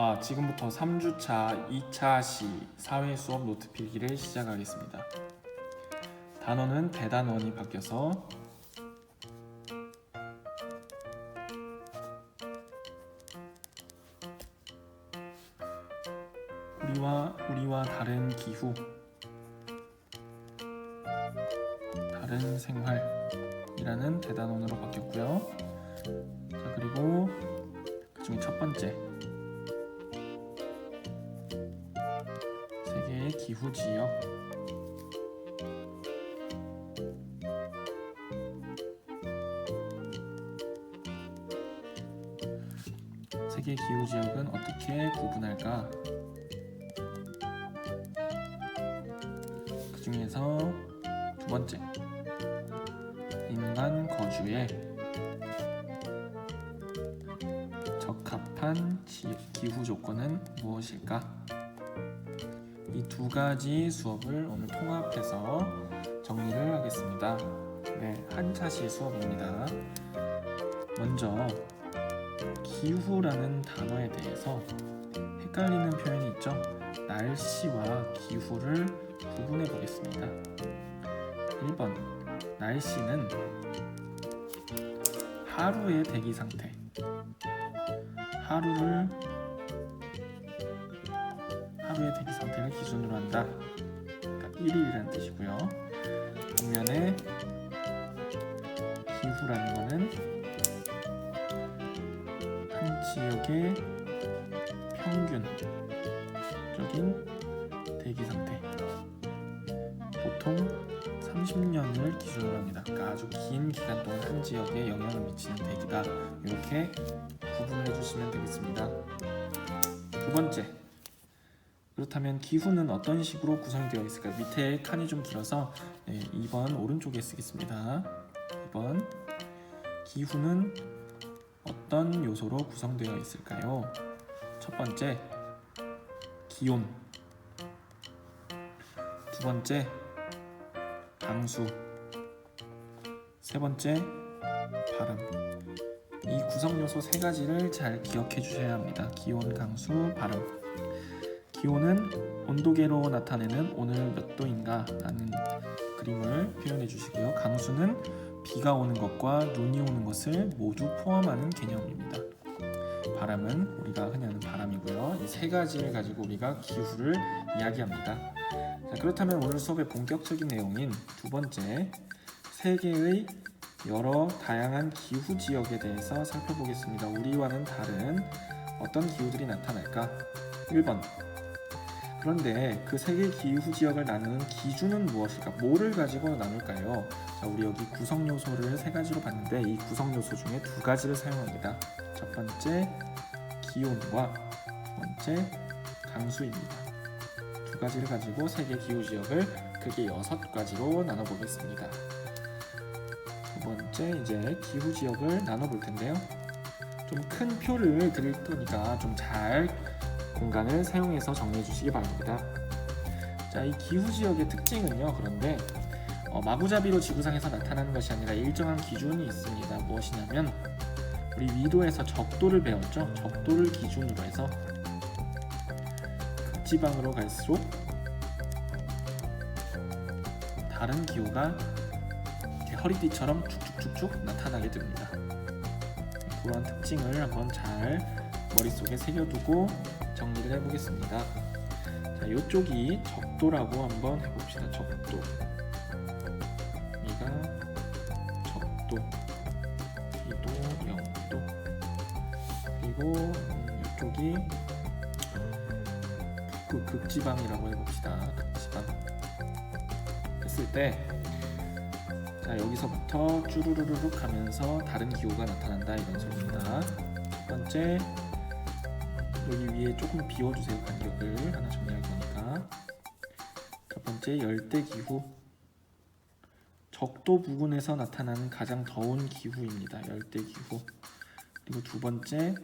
아, 지금부터 3주차 2차 시 사회 수업 노트 필기를 시작하겠습니다. 단어는 대단원이 바뀌어서 우리와 우리와 다른 기후 다른 생활이라는 대단원으로 바뀌었고요. 자, 그리고 그중에 첫 번째 기후 지역 세계 기후 지역은 어떻게 구분할까? 그 중에서 두 번째 인간 거주에 적합한 지- 기후 조건은 무엇일까? 이 두 가지 수업을 오늘 통합해서 정리를 하겠습니다. 네, 한차시 수업입니다. 먼저 기후라는 단어에 대해서 헷갈리는 표현이 있죠. 날씨와 기후를 구분해 보겠습니다. 1번 날씨는 하루의 대기 상태. 하루를 하루의 대기 상태를 기준으로 한다. 그러니까 1일이라는 뜻이고요. 반면에 기후라는 거는 한 지역의 평균적인 대기 상태. 보통 30년을 기준으로 합니다. 그러니까 아주 긴 기간 동안 한 지역에 영향을 미치는 대기다. 이렇게 구분해 주시면 되겠습니다. 두 번째. 그렇다면 기후는 어떤 식으로 구성이 되어 있을까요? 밑에 칸이 좀 길어서 네, 2번 오른쪽에 쓰겠습니다. 2번 기후는 어떤 요소로 구성되어 있을까요? 첫 번째 기온 두 번째 강수 세 번째 바람 이 구성 요소 세 가지를 잘 기억해 주셔야 합니다. 기온, 강수, 바람 기온은 온도계로 나타내는 오늘 몇 도인가 라는 그림을 표현해 주시고요. 강수는 비가 오는 것과 눈이 오는 것을 모두 포함하는 개념입니다. 바람은 우리가 흔히 아는 바람이고요. 이 세 가지를 가지고 우리가 기후를 이야기합니다. 자, 그렇다면 오늘 수업의 본격적인 내용인 두 번째 세계의 여러 다양한 기후 지역에 대해서 살펴보겠습니다. 우리와는 다른 어떤 기후들이 나타날까? 1번 그런데 그 세계 기후 지역을 나누는 기준은 무엇일까? 뭐를 가지고 나눌까요? 자, 우리 여기 구성 요소를 세 가지로 봤는데 이 구성 요소 중에 두 가지를 사용합니다. 첫 번째 기온과 두 번째 강수입니다. 두 가지를 가지고 세계 기후 지역을 크게 여섯 가지로 나눠 보겠습니다. 두 번째 이제 기후 지역을 나눠 볼 텐데요. 좀 큰 표를 드릴 테니까 좀잘 공간을 사용해서 정리해 주시기 바랍니다. 자, 이 기후 지역의 특징은요. 그런데 어, 마구잡이로 지구상에서 나타나는 것이 아니라 일정한 기준이 있습니다. 무엇이냐면 우리 위도에서 적도를 배웠죠. 적도를 기준으로 해서 극지방으로 갈수록 다른 기후가 허리띠처럼 쭉쭉쭉쭉 나타나게 됩니다. 그러한 특징을 한번 잘 머릿속에 새겨두고 정리를 해보겠습니다. 자, 이쪽이 적도라고 한번 해봅시다. 적도. 여기가 적도. 여기도 0도. 그리고 음, 이쪽이 북극 극지방이라고 해봅시다. 극지방. 했을 때 자, 여기서부터 쭈루루룩 하면서 다른 기후가 나타난다 이런 소리입니다. 첫 번째 여기 위에 조금 비워주세요 간격을. 하나 정리할 거니까 첫 번째 열대 기후. 적도 부근에서 나타나는 가장 더운 기후입니다. 열대 기후. 그리고 두 번째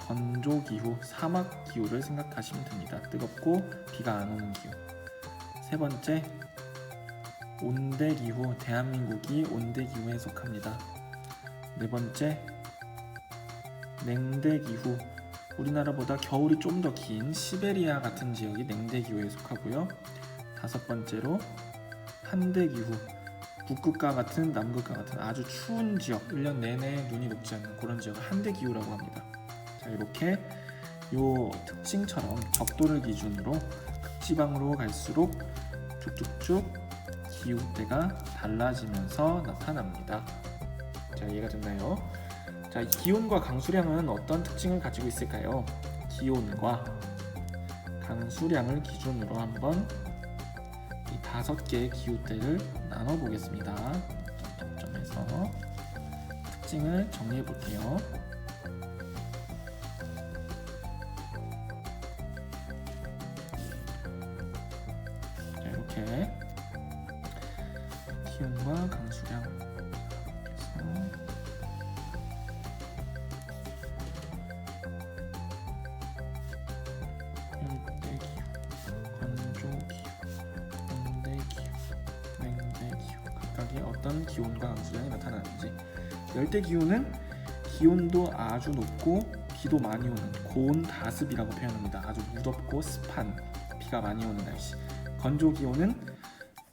건조 기후 사막 기후를 생각하시면 됩니다. 뜨겁고 비가 안 오는 기후. 세 번째 온대 기후. 대한민국이 온대 기후에 속합니다. 네 번째 냉대 기후 우리나라보다 겨울이 좀 더 긴 시베리아 같은 지역이 냉대 기후에 속하고요. 다섯 번째로 한대 기후, 북극과 같은 남극과 같은 아주 추운 지역, 1년 내내 눈이 녹지 않는 그런 지역을 한대 기후라고 합니다. 자, 이렇게 요 특징처럼 적도를 기준으로 극지방으로 갈수록 쭉쭉쭉 기후대가 달라지면서 나타납니다. 자, 이해가 됐나요? 자, 이 기온과 강수량은 어떤 특징을 가지고 있을까요? 기온과 강수량을 기준으로 한번 이 다섯 개의 기후대를 나눠 보겠습니다. 점점에서 특징을 정리해 볼게요. 자, 이렇게 기온과 강 어떤 기온과 강수량이 나타나는지 열대 기후는 기온도 아주 높고 비도 많이 오는 고온 다습이라고 표현합니다. 아주 무덥고 습한 비가 많이 오는 날씨. 건조 기온은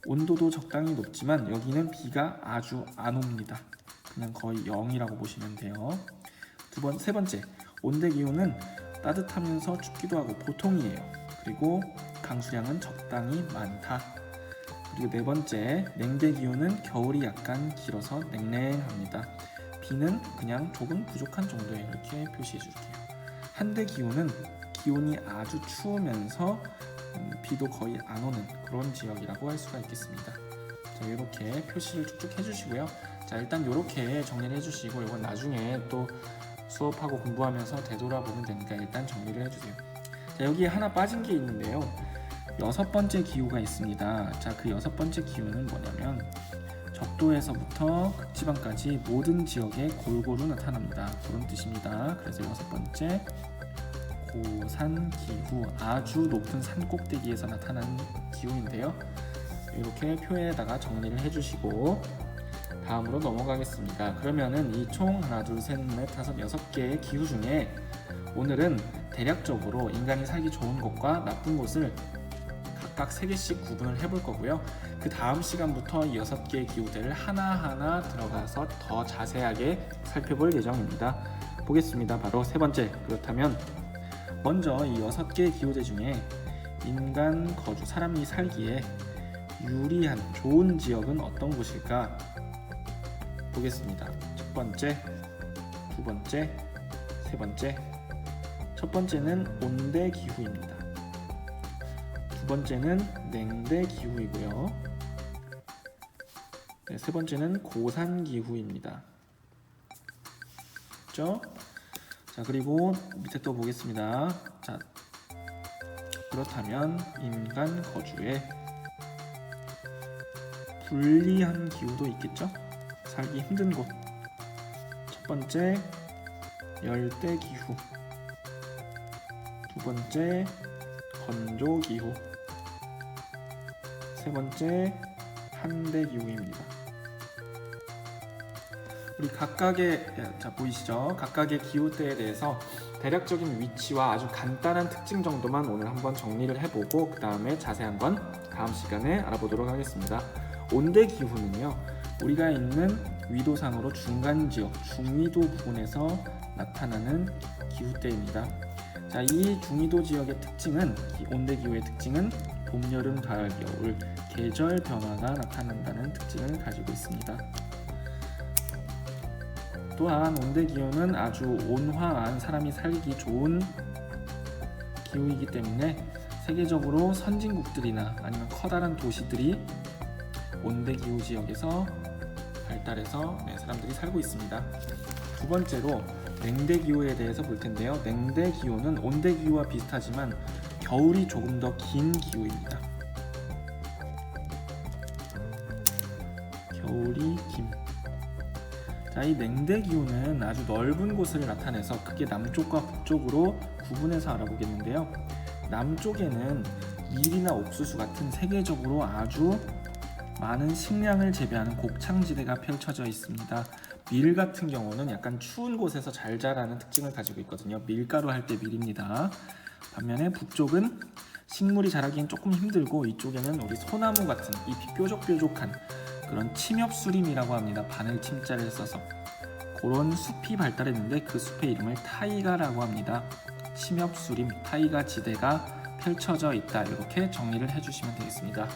온도도 적당히 높지만 여기는 비가 아주 안 옵니다. 그냥 거의 0이라고 보시면 돼요. 두 번, 세 번째, 온대 기온은 따뜻하면서 춥기도 하고 보통이에요. 그리고 강수량은 적당히 많다. 그리고 네 번째, 냉대 기온은 겨울이 약간 길어서 냉랭합니다. 비는 그냥 조금 부족한 정도에 이렇게 표시해 줄게요. 한대 기온은 기온이 아주 추우면서 음, 비도 거의 안 오는 그런 지역이라고 할 수가 있겠습니다. 자, 이렇게 표시를 쭉쭉 해주시고요. 자, 일단 이렇게 정리를 해주시고 이건 나중에 또 수업하고 공부하면서 되돌아보면 되니까 일단 정리를 해주세요. 자, 여기에 하나 빠진 게 있는데요. 여섯 번째 기후가 있습니다. 자, 그 여섯 번째 기후는 뭐냐면 적도에서부터 극지방까지 모든 지역에 골고루 나타납니다. 그런 뜻입니다. 그래서 여섯 번째 고산 기후 아주 높은 산 꼭대기에서 나타나는 기후인데요. 이렇게 표에다가 정리를 해주시고 다음으로 넘어가겠습니다. 그러면은 이 총 하나, 둘, 셋, 넷, 다섯, 여섯 개의 기후 중에 오늘은 대략적으로 인간이 살기 좋은 곳과 나쁜 곳을 각각 세 개씩 구분을 해볼 거고요. 그 다음 시간부터 이 여섯 개의 기후대를 하나하나 들어가서 더 자세하게 살펴볼 예정입니다. 보겠습니다. 바로 세 번째. 그렇다면 먼저 이 여섯 개의 기후대 중에 인간 거주, 사람이 살기에 유리한 좋은 지역은 어떤 곳일까? 보겠습니다. 첫 번째, 두 번째, 세 번째. 첫 번째는 온대 기후입니다. 두 번째는 냉대 기후이고요. 네, 세 번째는 고산 기후입니다. 그죠? 자, 그리고 밑에 또 보겠습니다. 자, 그렇다면 인간 거주에 불리한 기후도 있겠죠? 살기 힘든 곳. 첫 번째, 열대 기후. 두 번째, 건조 기후. 세 번째, 한대 기후입니다. 우리 각각의 자 보이시죠? 각각의 기후대에 대해서 대략적인 위치와 아주 간단한 특징 정도만 오늘 한번 정리를 해보고 그 다음에 자세한 건 다음 시간에 알아보도록 하겠습니다. 온대 기후는요, 우리가 있는 위도상으로 중간 지역, 중위도 부분에서 나타나는 기후대입니다. 자, 이 중위도 지역의 특징은 이 온대 기후의 특징은 봄, 여름, 가을, 겨울 계절 변화가 나타난다는 특징을 가지고 있습니다. 또한 온대 기후는 아주 온화한 사람이 살기 좋은 기후이기 때문에 세계적으로 선진국들이나 아니면 커다란 도시들이 온대 기후 지역에서 발달해서 네, 사람들이 살고 있습니다. 두 번째로 냉대 기후에 대해서 볼 텐데요. 냉대 기후는 온대 기후와 비슷하지만 겨울이 조금 더 긴 기후입니다. 겨울이 긴. 자, 이 냉대 기후는 아주 넓은 곳을 나타내서 크게 남쪽과 북쪽으로 구분해서 알아보겠는데요. 남쪽에는 밀이나 옥수수 같은 세계적으로 아주 많은 식량을 재배하는 곡창지대가 펼쳐져 있습니다. 밀 같은 경우는 약간 추운 곳에서 잘 자라는 특징을 가지고 있거든요. 밀가루 할 때 밀입니다. 반면에 북쪽은 식물이 자라기엔 조금 힘들고 이쪽에는 우리 소나무 같은 잎이 뾰족뾰족한 그런 침엽수림이라고 합니다. 바늘 침자를 써서 그런 숲이 발달했는데 그 숲의 이름을 타이가라고 합니다. 침엽수림 타이가 지대가 펼쳐져 있다 이렇게 정리를 해주시면 되겠습니다.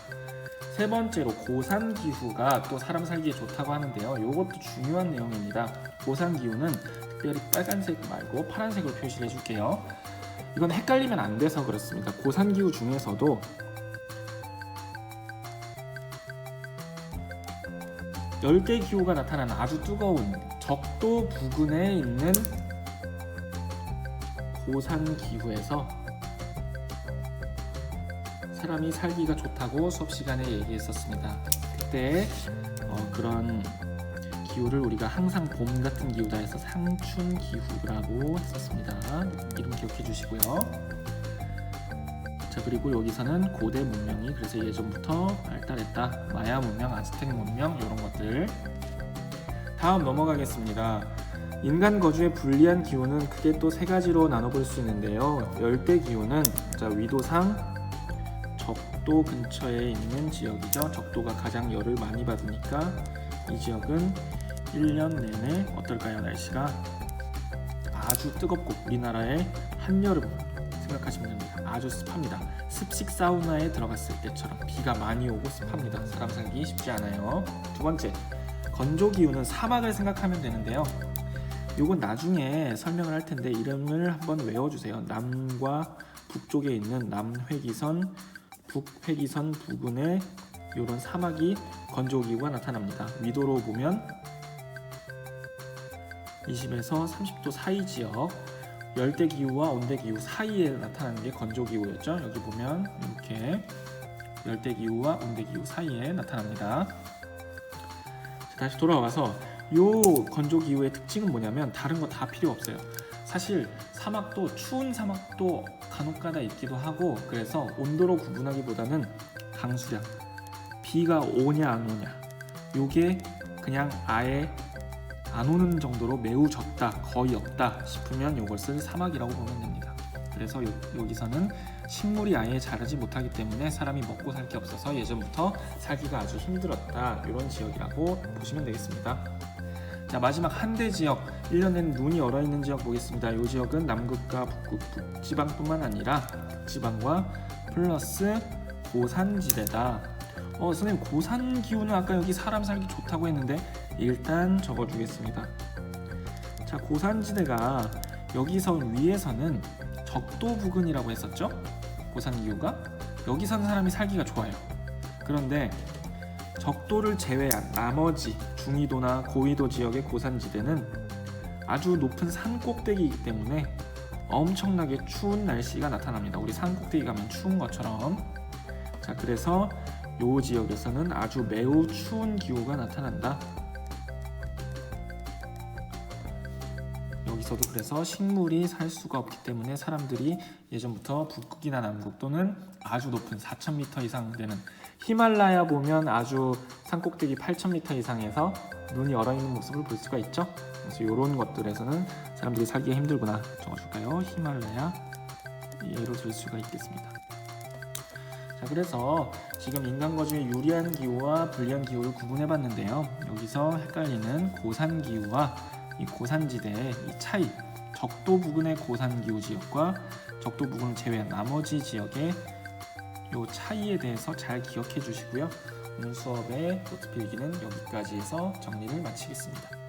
세 번째로 고산 기후가 또 사람 살기에 좋다고 하는데요. 이것도 중요한 내용입니다. 고산 기후는 특별히 빨간색 말고 파란색으로 표시를 해줄게요. 이건 헷갈리면 안 돼서 그렇습니다. 고산 기후 중에서도 열대 기후가 나타나는 아주 뜨거운 적도 부근에 있는 고산 기후에서 사람이 살기가 좋다고 수업 시간에 얘기했었습니다. 그때 어, 그런 기후를 우리가 항상 봄 같은 기후다 해서 상춘 기후라고 했었습니다. 이름 기억해 주시고요. 자 그리고 여기서는 고대 문명이 그래서 예전부터 발달했다. 마야 문명, 아즈텍 문명 이런 것들. 다음 넘어가겠습니다. 인간 거주에 불리한 기후는 크게 또 세 가지로 나눠볼 수 있는데요. 열대 기후는 자 위도상 적도 근처에 있는 지역이죠. 적도가 가장 열을 많이 받으니까 이 지역은 1년 내내 어떨까요? 날씨가 아주 뜨겁고 우리나라의 한여름 생각하시면 됩니다. 아주 습합니다. 습식 사우나에 들어갔을 때처럼 비가 많이 오고 습합니다. 사람 살기 쉽지 않아요. 두 번째, 건조 기후는 사막을 생각하면 되는데요. 요건 나중에 설명을 할 텐데 이름을 한번 외워주세요. 남과 북쪽에 있는 남회기선, 북회기선 부근에 이런 사막이 건조 기후가 나타납니다. 위도로 보면 20에서 30도 사이 지역 열대 기후와 온대 기후 사이에 나타나는 게 건조 기후였죠. 여기 보면 이렇게 열대 기후와 온대 기후 사이에 나타납니다. 자, 다시 돌아와서 요 건조 기후의 특징은 뭐냐면 다른 거 다 필요 없어요. 사실 사막도 추운 사막도 간혹가다 있기도 하고 그래서 온도로 구분하기보다는 강수량 비가 오냐 안 오냐 요게 그냥 아예 안 오는 정도로 매우 적다 거의 없다 싶으면 이것을 사막이라고 보면 됩니다. 그래서 요, 여기서는 식물이 아예 자라지 못하기 때문에 사람이 먹고 살 게 없어서 예전부터 살기가 아주 힘들었다 이런 지역이라고 보시면 되겠습니다. 자 마지막 한대 지역 1년 내내 눈이 얼어 있는 지역 보겠습니다. 이 지역은 남극과 북극, 북지방뿐만 아니라 북지방과 플러스 고산지대다. 어 선생님 고산 기후는 아까 여기 사람 살기 좋다고 했는데 일단 적어주겠습니다. 자 고산지대가 여기서 위에서는 적도 부근이라고 했었죠? 고산 기후가 여기서는 사람이 살기가 좋아요. 그런데 적도를 제외한 나머지 중위도나 고위도 지역의 고산지대는 아주 높은 산 꼭대기이기 때문에 엄청나게 추운 날씨가 나타납니다. 우리 산 꼭대기 가면 추운 것처럼. 자, 그래서 요 지역에서는 아주 매우 추운 기후가 나타난다. 여기서도 그래서 식물이 살 수가 없기 때문에 사람들이 예전부터 북극이나 남극 또는 아주 높은 4,000m 이상 되는 히말라야 보면 아주 산꼭대기 8,000m 이상에서 눈이 얼어 있는 모습을 볼 수가 있죠. 그래서 이런 것들에서는 사람들이 살기가 힘들구나 적어줄까요? 히말라야 예로 들 수가 있겠습니다. 자, 그래서 지금 인간 거주에 유리한 기후와 불리한 기후를 구분해 봤는데요. 여기서 헷갈리는 고산 기후와 이 고산지대의 이 차이, 적도 부근의 고산 기후 지역과 적도 부근을 제외한 나머지 지역의 요 차이에 대해서 잘 기억해 주시고요. 오늘 수업의 노트 필기는 여기까지 해서 정리를 마치겠습니다.